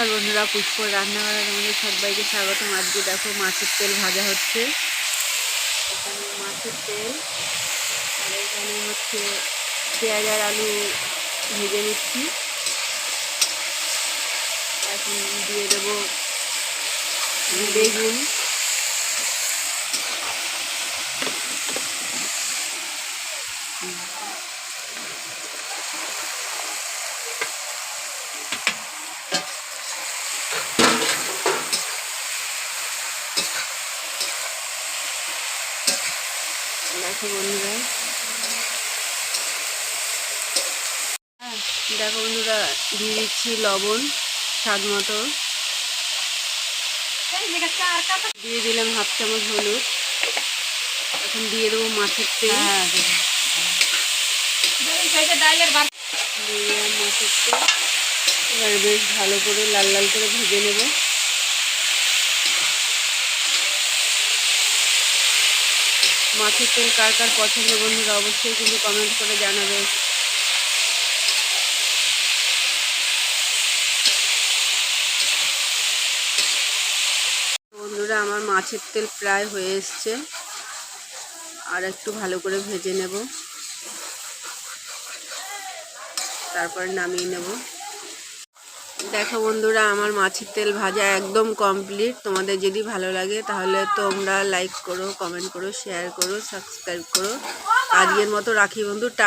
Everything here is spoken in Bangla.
নমস্কার বন্ধুরা, পুষ্পর রান্নাঘরে আমাদের সবাইকে স্বাগতম। আজকে দেখো মাছের তেল ভাজা হচ্ছে। এখানে মাছের তেল, আর এখানে হচ্ছে পেঁয়াজ আর আলু ভেজে নিচ্ছি। এখন দিয়ে দেবো বেগুন। দেখো বন্ধুরা। হ্যাঁ, দেখো বন্ধুরা দিয়ে দিচ্ছি লবণ স্বাদ মতো। দিয়ে দিলাম হাফ চামচ হলুদ। এখন দিয়ে দেবো মাছের তেল। দিয়ে মাছের তেল। এবার বেশ ভালো করে লাল লাল করে ভেজে নেব। মাছের তেল কার কার পছন্দ বন্ধুরা, অবশ্যই কিন্তু কমেন্ট করে জানাবে। বন্ধুরা, আমার মাছের তেল প্রায় হয়ে এসছে। আর একটু ভালো করে ভেজে নেব। তারপর নামিয়ে নেব। দেখো বন্ধুরা, আমার মাছের তেল ভাজা একদম কমপ্লিট তোমাদের যদি ভালো লাগে, তাহলে তোমরা লাইক করো কমেন্ট করো শেয়ার করো সাবস্ক্রাইব করো। আজকের মতো রাখি বন্ধু, টা